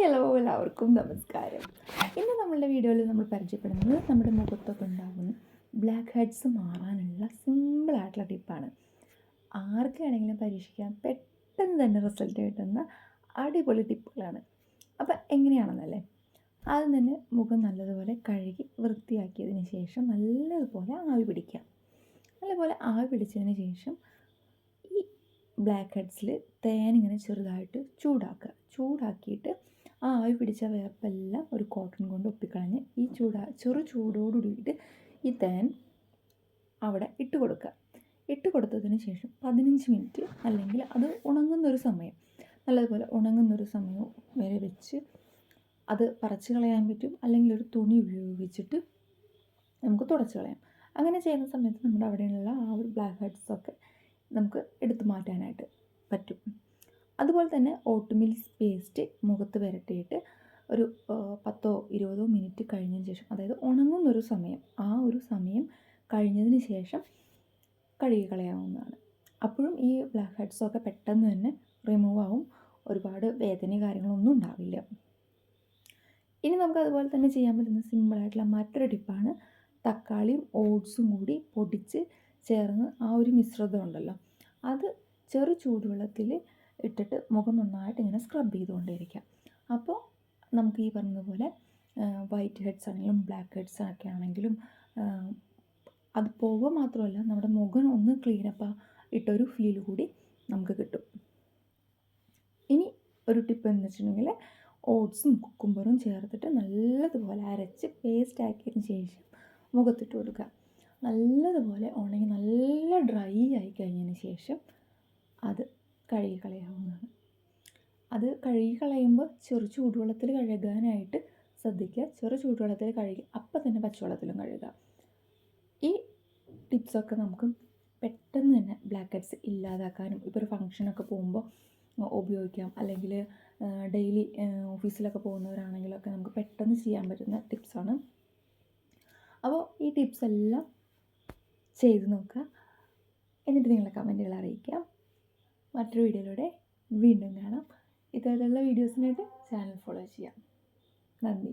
Hello എല്ലാവർക്കും നമസ്കാരം. ഇന്ന് നമ്മളുടെ വീഡിയോയിൽ നമ്മൾ പരിചയപ്പെടുന്നത് നമ്മുടെ മുഖത്തൊക്കെ ഉണ്ടാകുന്ന ബ്ലാക്ക് ഹെഡ്സ് മാറാനുള്ള സിമ്പിളായിട്ടുള്ള ടിപ്പാണ് ആർക്കാണെങ്കിലും പരീക്ഷിക്കാൻ പെട്ടെന്ന് തന്നെ റിസൾട്ട് കിട്ടുന്ന അടിപൊളി ടിപ്പുകളാണ് അപ്പോൾ എങ്ങനെയാണെന്നല്ലേ? ആദ്യം തന്നെ മുഖം നല്ലതുപോലെ കഴുകി വൃത്തിയാക്കിയതിന് ശേഷം നല്ലതുപോലെ ആവി പിടിക്കാം. നല്ലപോലെ ആവി പിടിച്ചതിന് ശേഷം ഈ ബ്ലാക്ക് ഹെഡ്സിൽ തേൻ ഇങ്ങനെ ചെറുതായിട്ട് ചൂടാക്കുക. ചൂടാക്കിയിട്ട് ആ ആവി പിടിച്ച വേപ്പെല്ലാം ഒരു കോട്ടൺ കൊണ്ട് ഒപ്പിക്കളഞ്ഞ് ഈ ചൂടാ ചെറു ചൂടോടുകൂടിയിട്ട് ഈ തേൻ അവിടെ ഇട്ട് കൊടുക്കുക. ഇട്ട് കൊടുത്തതിന് ശേഷം പതിനഞ്ച് മിനിറ്റ് അല്ലെങ്കിൽ അത് ഉണങ്ങുന്നൊരു സമയം നല്ലതുപോലെ ഉണങ്ങുന്നൊരു സമയം വരെ വെച്ച് അത് പറിച്ച് കളയാൻ പറ്റും. അല്ലെങ്കിൽ ഒരു തുണി ഉപയോഗിച്ചിട്ട് നമുക്ക് തുടച്ച് കളയാം. അങ്ങനെ ചെയ്യുന്ന സമയത്ത് നമ്മുടെ അവിടെയുള്ള ആ ഒരു ബ്ലാക്ക് ഹെഡ്സൊക്കെ നമുക്ക് അതുപോലെ തന്നെ ഓട്ട്മിൽ പേസ്റ്റ് മുഖത്ത് പുരട്ടിയിട്ട് ഒരു പത്തോ ഇരുപതോ മിനിറ്റ് കഴിഞ്ഞതിന് ശേഷം അതായത് ഉണങ്ങുന്നൊരു സമയം ആ ഒരു സമയം കഴിഞ്ഞതിന് ശേഷം കഴുകി കളയാവുന്നതാണ്. അപ്പോഴും ഈ ബ്ലാക്ക് ഹെഡ്സൊക്കെ പെട്ടെന്ന് തന്നെ റിമൂവ് ആവും. ഒരുപാട് വേദന കാര്യങ്ങളൊന്നും ഉണ്ടാവില്ല. ഇനി നമുക്ക് അതുപോലെ തന്നെ ചെയ്യാൻ പറ്റുന്ന സിമ്പിളായിട്ടുള്ള മറ്റൊരു ടിപ്പാണ് തക്കാളിയും ഓട്സും കൂടി പൊടിച്ച് ചേർന്ന് ആ ഒരു മിശ്രിതം ഉണ്ടല്ലോ. അത് ചെറു ചൂടുവെള്ളത്തിൽ ഇട്ടിട്ട് മുഖം നന്നായിട്ട് ഇങ്ങനെ സ്ക്രബ് ചെയ്തുകൊണ്ടേയിരിക്കാം അപ്പോൾ നമുക്ക് ഈ പറഞ്ഞതുപോലെ വൈറ്റ് ഹെഡ്സ് ആണെങ്കിലും ബ്ലാക്ക് ഹെഡ്സ് ഒക്കെ ആണെങ്കിലും അത് പോവുക മാത്രമല്ല നമ്മുടെ മുഖം ഒന്ന് ക്ലീനപ്പ് ഇട്ടൊരു ഫീൽ കൂടി നമുക്ക് കിട്ടും. ഇനി ഒരു ടിപ്പ് എന്ന് വെച്ചിട്ടുണ്ടെങ്കിൽ ഓട്സും കുക്കുംബറും ചേർത്തിട്ട് നല്ലതുപോലെ അരച്ച് പേസ്റ്റ് ആക്കിയതിന് ശേഷം മുഖത്തിട്ട് കൊടുക്കുക. നല്ലതുപോലെ ഉണങ്ങി നല്ല ഡ്രൈ ആയി കഴിഞ്ഞതിന് ശേഷം അത് കഴുകി കളയാവുന്നതാണ് അത് കഴുകി കളയുമ്പോൾ ചെറു ചൂടുവെള്ളത്തിൽ കഴുകാനായിട്ട് ശ്രദ്ധിക്കുക. ചെറു ചൂടുവെള്ളത്തിൽ കഴുകി അപ്പം തന്നെ പച്ചവെള്ളത്തിലും കഴുകുക. ഈ ടിപ്സൊക്കെ നമുക്ക് പെട്ടെന്ന് തന്നെ ബ്ലാക്ക് ഹെഡ്സ് ഇല്ലാതാക്കാനും ഇപ്പോൾ ഒരു ഫങ്ഷനൊക്കെ പോകുമ്പോൾ ഉപയോഗിക്കാം. അല്ലെങ്കിൽ ഡെയിലി ഓഫീസിലൊക്കെ പോകുന്നവരാണെങ്കിലൊക്കെ നമുക്ക് പെട്ടെന്ന് ചെയ്യാൻ പറ്റുന്ന ടിപ്സാണ് അപ്പോൾ ഈ ടിപ്സ് എല്ലാം ചെയ്ത് നോക്കുക. എന്നിട്ട് നിങ്ങളെ കമന്റുകൾ അറിയിക്കാം. മറ്റൊരു വീഡിയോയിലൂടെ വീണ്ടും കാണാം. ഇത്തരത്തിലുള്ള വീഡിയോസിനായിട്ട് ചാനൽ ഫോളോ ചെയ്യാം. നന്ദി.